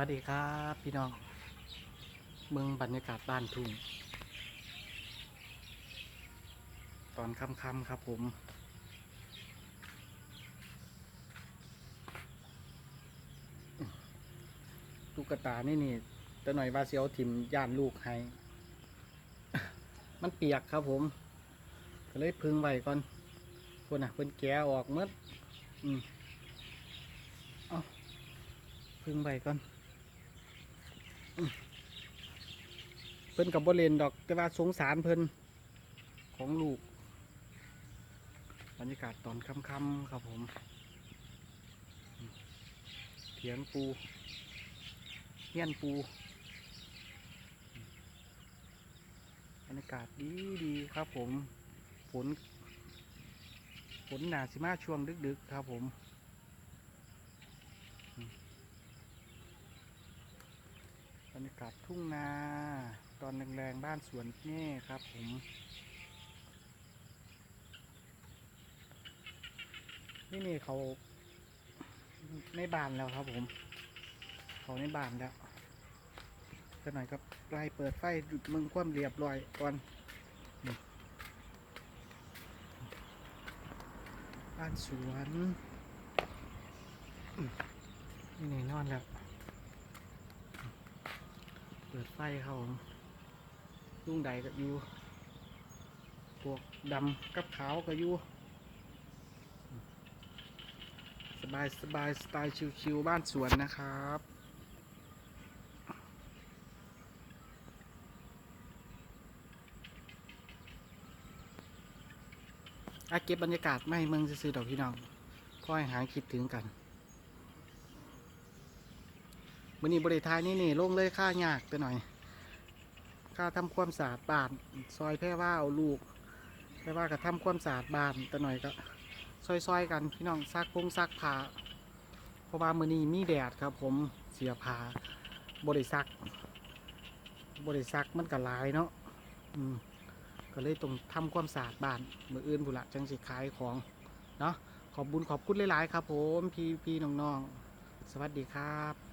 วัสดีครับพี่น้อง เมืองบรรยากาศบ้านทุ่ง ตอนค่ำๆครับผม ลูกกระตานี่นี่แต่หน่อยว่าเสียวถิ่มย่านลูกให้ มันเปียกครับผม ก็เลยพึ่งไว้ก่อนคนน่ะเพิ่นแกะออกเมื่ออืมเอาพึ่งไว้ก่อน เพิ่นกับบ่เลนดอกแต่ว่าสงสารเพิ่นของลูก บรรยากาศตอนค่ำๆครับผมเถียงปูเฮี้ยนปูบรรยากาศดีดีครับผมฝนฝนหนาสิมาช่วงดึกๆครับผม บ รยากาศทุ่งนา ตอนแรงๆบ้านสวนแง่ครับผมนี่นี่เขาในบานแล้วครับผม เขาในบานแล้วก็หน่อยครับไล่เปิดไฟหยุดมึงความเรียบร้อยก่อนบ้านสวนนี่นี่นอนแล้ว ปิดไฟเขาผมลุงใดก็อยู่พวกดำกับขาวก็อยู่สบายสบายสไตล์ชิวๆบ้านสวนนะครับอาเก็บบรรยากาศไม่เมืองซื้อๆดอกพี่น้องค่อยหาคิดถึงกัน มื่อนี้บริทายนี่นี่ลงเลยค่ายากไปหน่อย ค่าทำความสะอาดบานซอยแพร่ว่าเอาลูกแพร่ว่ากับทำความสะอาดบานไปหน่อยก็ซอยๆกันพี่น้องซักพงซักผ้าเพราะว่ามื่อนี้มีแดดครับ ผมเสียผ้าบริซักบริซักมันก็หลายเนาะอืมก็เลยต้องทำความสะอาดบ้านมืออื่นบุนละจังสิขายของเนาะขอบบุญขอบคุณหลาย ๆ ครับ ผมพี่พี่น้องๆสวัสดีครับ